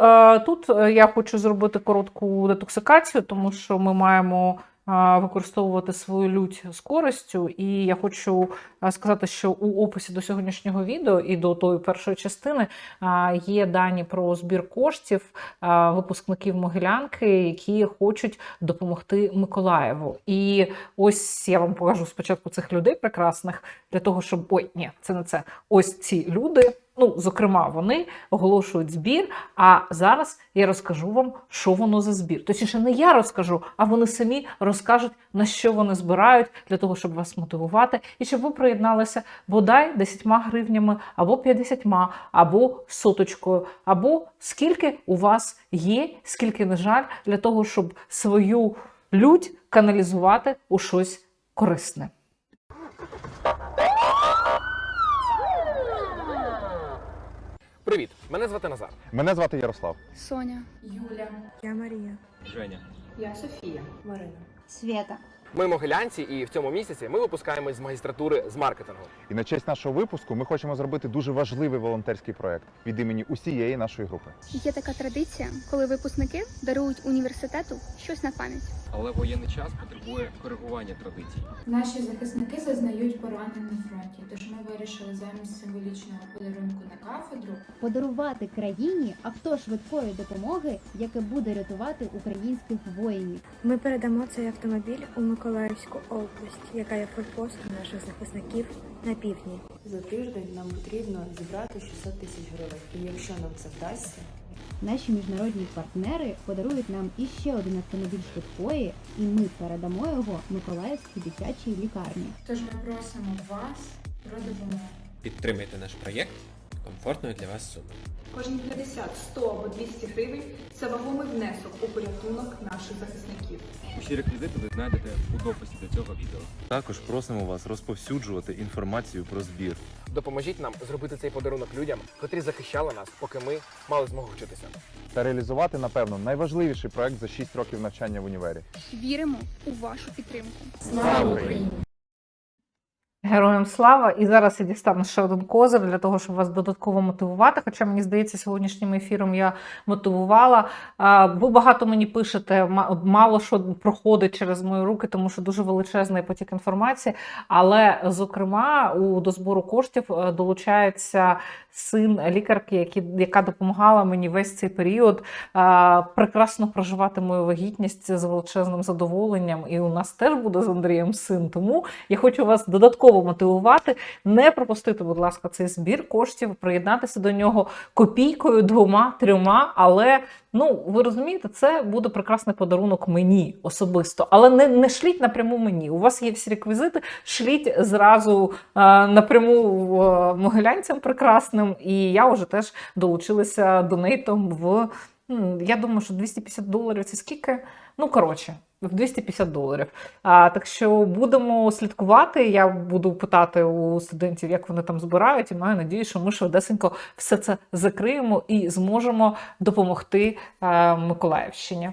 е, тут е, я хочу зробити коротку детоксикацію, тому що ми маємо е, використовувати свою лють з користю. І я хочу сказати, що у описі до сьогоднішнього відео і до тої першої частини є дані про збір коштів випускників Могилянки, які хочуть допомогти Миколаєву. І ось я вам покажу спочатку цих людей прекрасних для того, щоб ой, ні, це не це. Ось ці люди. Ну, зокрема, вони оголошують збір. А зараз я розкажу вам, що воно за збір. Точніше, не я розкажу, а вони самі розкажуть, на що вони збирають для того, щоб вас мотивувати, і щоб ви приєдналися бодай 10 гривнями, або 50, або соточкою, або скільки у вас є, скільки не жаль, для того, щоб свою лють каналізувати у щось корисне. Мене звати Назар. Мене звати Ярослав. Соня. Юля. Я Марія. Женя. Я Софія. Марина. Света. Ми могилянці, і в цьому місяці ми випускаємось з магістратури з маркетингу. І на честь нашого випуску ми хочемо зробити дуже важливий волонтерський проект від імені усієї нашої групи. Є така традиція, коли випускники дарують університету щось на пам'ять. Але воєнний час потребує коригування традицій. Наші захисники зазнають поранень на фронті, тож ми вирішили замість символічного подарунку кафедру подарувати країні авто швидкої допомоги, яке буде рятувати українських воїнів. Ми передамо цей автомобіль у Миколаївську область, яка є форпостом наших захисників на півдні. За тиждень нам потрібно зібрати 600 тисяч гривень. І якщо нам це вдасться, Наші міжнародні партнери подарують нам іще один автомобіль швидкої, і ми передамо його Миколаївській дитячій лікарні. Тож ми просимо вас про допомогу. Підтримайте наш проєкт комфортною для вас сумою. Кожні 50, 100 або 200 гривень це вагомий внесок у порятунок наших захисників. Усі реквізити ви знайдете у дописі до цього відео. Також просимо вас розповсюджувати інформацію про збір. Допоможіть нам зробити цей подарунок людям, котрі захищали нас, поки ми мали змогу вчитися. Та реалізувати, напевно, найважливіший проект за 6 років навчання в універі. Віримо у вашу підтримку. Слава Україні! Героям слава! І зараз я дістану ще один козир для того, щоб вас додатково мотивувати. Хоча мені здається, сьогоднішнім ефіром я мотивувала. Ви багато мені пишете, мало що проходить через мої руки, тому що дуже величезний потік інформації. Але, зокрема, у до збору коштів е, долучається син лікарки, яка допомагала мені весь цей період прекрасно проживати мою вагітність з величезним задоволенням. І у нас теж буде з Андрієм син. Тому я хочу вас додатково мотивувати. Не пропустити, будь ласка, цей збір коштів, приєднатися до нього копійкою, двома, трьома. Але ну ви розумієте, це буде прекрасний подарунок мені особисто. Але не, не шліть напряму мені. У вас є всі реквізити, шліть зразу е, напряму е, могилянцям прекрасним. І я вже теж долучилася донейтом в. Я думаю, що 250 доларів це скільки? Ну, коротше, в 250 доларів. А, так що будемо слідкувати. Я буду питати у студентів, як вони там збирають, і маю надію, що ми швидесенько все це закриємо і зможемо допомогти е, Миколаївщині.